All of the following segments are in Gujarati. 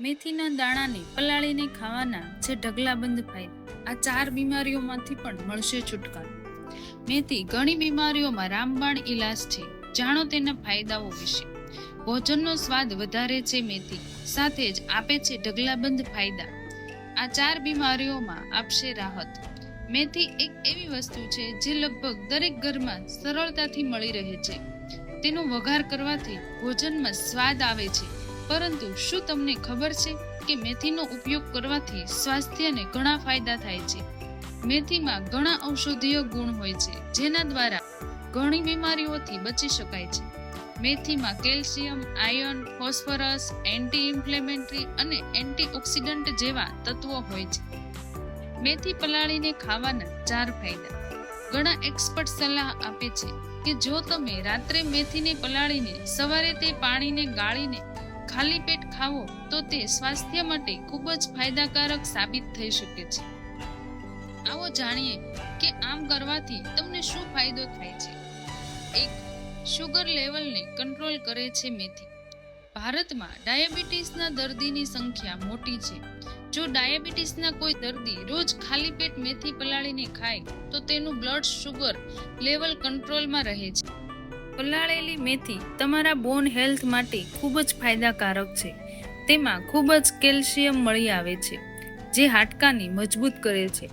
મેથીના દાણાને પલાળીને ખાવાના છે ઢગલાબંધ ફાયદા આ ચાર બીમારીઓમાંથી પણ મળશે છુટકારો. મેથી ઘણી બીમારીઓમાં રામબાણ ઈલાજ છે, જાણો તેના ફાયદાઓ વિશે. ભોજનનો સ્વાદ વધારે છે મેથી, સાથે જ આપે છે ઢગલાબંધ ફાયદા. આ ચાર બીમારીઓમાં આપશે રાહત. મેથી એક એવી વસ્તુ છે જે લગભગ દરેક ઘરમાં સરળતાથી મળી રહે છે. તેનો વઘાર કરવાથી ભોજનમાં સ્વાદ આવે છે. પરંતુ શું તમને ખબર છે કે મેથીનો ઉપયોગ કરવાથી સ્વાસ્થ્યને ઘણા ફાયદા થાય છે? મેથીમાં ઘણા ઔષધીય ગુણ હોય છે, જેના દ્વારા ઘણી બીમારીઓથી બચી શકાય છે. મેથીમાં calcium, iron, phosphorus anti inflammatory અને એન્ટીઓક્સિડન્ટ જેવા તત્વો હોય છે. મેથી પલાળીને ખાવાના ચાર ફાયદા. ઘણા એક્સપર્ટ સલાહ આપે છે કે જો તમે રાત્રે મેથીને પલાળીને સવારે તે પાણીને ગાળીને ખાલી પેટ ખાવો તો તે સ્વાસ્થ્ય માટે ખૂબ જ ફાયદાકારક સાબિત થઈ શકે છે. આવો જાણીએ કે આમ કરવાથી તમને શું ફાયદો થાય છે. એક શુગર લેવલને કંટ્રોલ કરે છે મેથી. ભારતમાં ડાયાબિટીસના દર્દીની સંખ્યા મોટી છે. જો ડાયાબિટીસના કોઈ દર્દી રોજ ખાલી પેટ મેથી પલાળીને ખાય, તો તેનું બ્લડ શુગર લેવલ કંટ્રોલમાં રહે છે. પલાળેલી મેથી તમારા બોન હેલ્થ માટે ખૂબ જ ફાયદાકારક છે. તેમાં ખૂબ જ કેલ્શિયમ મળી આવે છે, જે હાડકાની મજબૂત કરે છે.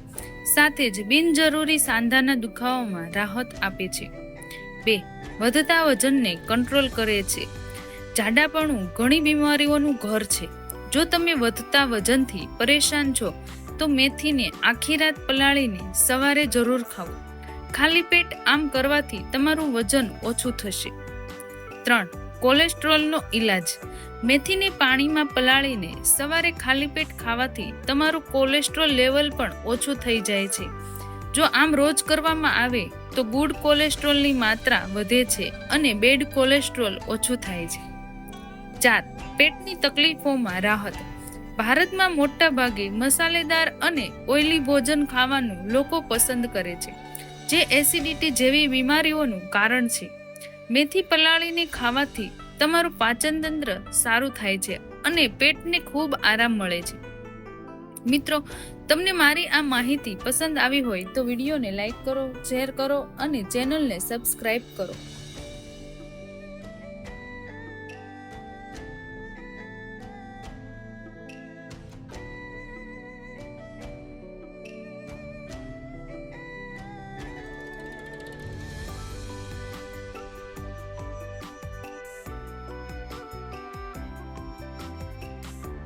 સાથે જ બિનજરૂરી સાંધાના દુખાવામાં રાહત આપે છે. બે, વધતા વજનને કંટ્રોલ કરે છે. જાડાપણું ઘણી બીમારીઓનું ઘર છે. જો તમે વધતા વજનથી પરેશાન છો, તો મેથીને આખી રાત પલાળીને સવારે જરૂર ખાવો ખાલી પેટ આમ કરવાથી તમારું વજન ઓછું થશે. ત્રણ, કોલેસ્ટ્રોલનો ઈલાજ. મેથીને પાણીમાં પલાળીને સવારે ખાલી પેટ ખાવાથી તમારું કોલેસ્ટ્રોલ લેવલ પણ ઓછું થઈ જાય છે. જો આમ રોજ કરવામાં આવે, તો ગુડ કોલેસ્ટ્રોલની માત્રા વધે છે અને બેડ કોલેસ્ટ્રોલ ઓછું થાય છે. ચાર, પેટની તકલીફોમાં રાહત. ભારતમાં મોટા ભાગે મસાલેદાર અને ઓઇલી ભોજન ખાવાનું લોકો પસંદ કરે છે. જે એસિડિટી જેવી બીમારીઓનું કારણ છે. મેથી પલાળીને ખાવાથી તમારું પાચન તંત્ર સારું થાય છે અને પેટને ખૂબ આરામ મળે છે. મિત્રો, તમને મારી આ માહિતી પસંદ આવી હોય તો વિડીયોને લાઈક કરો, શેર કરો અને ચેનલને સબસ્ક્રાઈબ કરો.